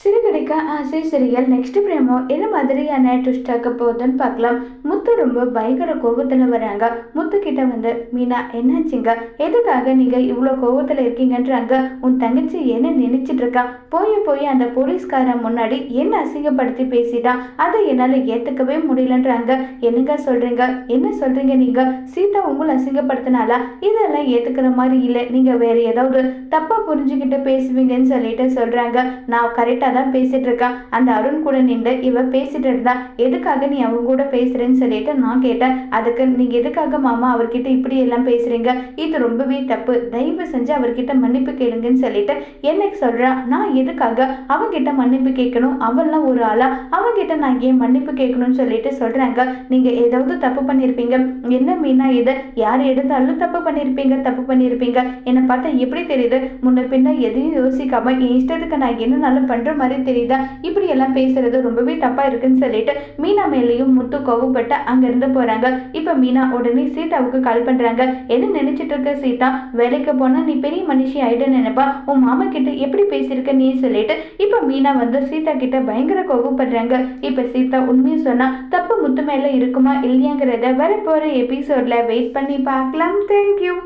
சிறுகடிக்க ஆசை சிறியல் நெக்ஸ்ட் பிரேமோ? என்ன மாதிரியான ட்விஸ்ட் ஆக்க போகுதுன்னு பார்க்கலாம். முத்து ரொம்ப பயங்கர கோபத்தில் வராங்க. முத்து கிட்ட வந்து மீனா என்னாச்சுங்க? எதுக்காக நீங்கள் இவ்வளோ கோபத்தில் இருக்கீங்கன்றாங்க? உன் தங்கச்சி என்ன நினைச்சிட்டு இருக்கா? போய் போய் அந்த போலீஸ்காரன் முன்னாடி என்ன அசிங்கப்படுத்தி பேசிட்டான்? அதை என்னால் ஏற்றுக்கவே முடியலன்றாங்க. என்னங்க சொல்கிறீங்க என்ன சொல்கிறீங்க நீங்கள் சீதா உங்களை அசிங்கப்படுத்தினாலா இதெல்லாம் ஏற்றுக்கிற மாதிரி இல்லை. நீங்கள் வேறு ஏதாவது தப்பாக புரிஞ்சுக்கிட்டு பேசுவீங்கன்னு சொல்லிட்டு சொல்கிறாங்க நான் கரெக்டாக தான் பேசிட்டு இருக்கான் அந்த அருண் கூட நின்று இவ பேசிட்டு இருந்தா எதுக்காக நீ அவங்க கூட பேசுறேன்னு சொல்லிட்டு நான் கேட்டேன். அதுக்கு நீங்க எதுக்காக மாமா அவர்கிட்ட இப்படி எல்லாம் பேசுறீங்க? இது ரொம்பவே தப்பு. தயவு செஞ்சு அவர்கிட்ட மன்னிப்பு கேளுங்கன்னு சொல்லிட்டு எனக்கு சொல்றா. நான் எதுக்காக அவங்கிட்ட மன்னிப்பு கேட்கணும்? அவன்லாம் ஒரு ஆளா? அவங்கிட்ட நான் ஏன் மன்னிப்பு கேட்கணும்னு சொல்லிட்டு சொல்றாங்க. நீங்க ஏதாவது தப்பு பண்ணியிருப்பீங்க என்ன மீனா இது? யார் எடுத்தாலும் தப்பு பண்ணியிருப்பீங்க தப்பு பண்ணியிருப்பீங்க என்னை பார்த்தா எப்படி தெரியுது? முன்ன பின்ன எதையும் யோசிக்காம என் இஷ்டத்துக்கு நான் என்னனாலும் பண்ற மாதிரி தெரியுதா? இப்படி எல்லாம் பேசுறது ரொம்பவே தப்பா இருக்குன்னு சொல்லிட்டு மீனா மேலேயும் முத்து கோவப்பட்டு அங்க இருந்து போறாங்க. இப்ப மீனா உடனே சீதாவுக்கு கால் பண்றாங்க. என்ன நினைச்சிட்டு இருக்க சீதா? வேலைக்கு போனா நீ பெரிய மனுஷி ஆயிட நினைப்பா? உன் மாமா கிட்ட எப்படி பேசியிருக்க நீ? சொல்லிட்டு இப்ப மீனா வந்து சீதா கிட்ட பயங்கர கோவப்படுறாங்க. இப்ப சீதா உண்மையை சொன்னா தப்பு முத்து மேல இருக்குமா இல்லையாங்கிறத வர போற எபிசோட்ல வெயிட் பண்ணி பார்க்கலாம். தேங்க்யூ